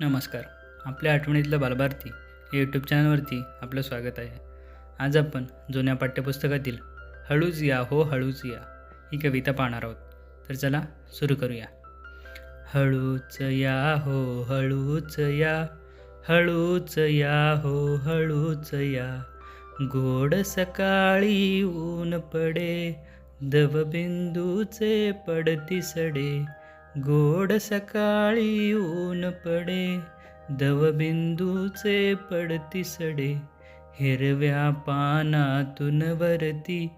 नमस्कार. आपल्या आठवणीतलं बालभारती या यूट्यूब चॅनलवरती आपलं स्वागत आहे. आज आपण जुन्या पाठ्यपुस्तकातील हळूच या हो हळूच या ही कविता पाहणार आहोत. तर चला सुरू करूया. हळूच या हो हळूच या हळूच या हो हळूच या. गोड सकाळी ऊन पडे दवबिंदूचे पडती सडे गोड सकाळी ऊन पडे दवबिंदूचे पडती सडे हिरव्या पानातून वरती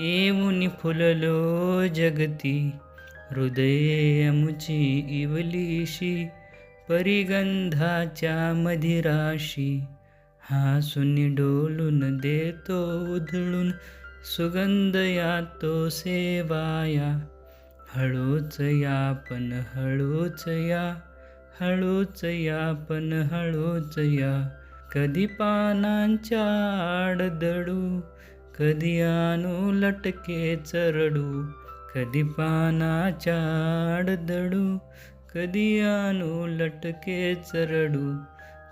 येऊन फुललो जगती. हृदय आमची इवलीशी परिगंधाच्या मधिराशी हासून डोलून देतो उधळून सुगंध यातो सेवाया. हळूच या पण हळूच या. हळूच या पण हळूच या. कधी पानांच्या आडदडू कधी आणू लटके चरडू. कधी पानाच्या आडदडू कधी आणू लटके चरडू.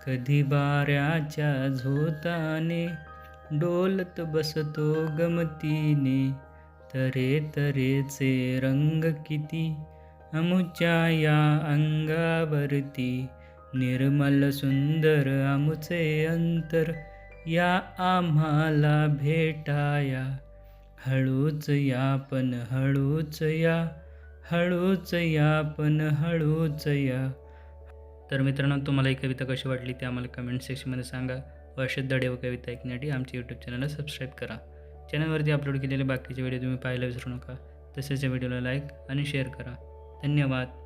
कधी बाऱ्याच्या झोताने डोलत बसतो गमतीने. तरे तरेचे रंग किती? अमुच्या या अंगावरती निर्मल सुंदर अमुचे अंतर. या आम्हाला भेटाया. हळूच या पण हळूच या. हळूच या पण हळूच या. तर मित्रांनो तुम्हाला ही कविता कशी वाटली ते आम्हाला कमेंट सेक्शनमध्ये सांगा. व असेच धडे व कविता ऐकण्यासाठी आमच्या यूट्यूब चॅनलला सबस्क्राईब करा. चॅनलवरती अपलोड केलेले बाकीचे व्हिडिओ तुम्ही पाहायला विसरू नका. तसेच या व्हिडिओला लाईक आणि शेअर करा. धन्यवाद.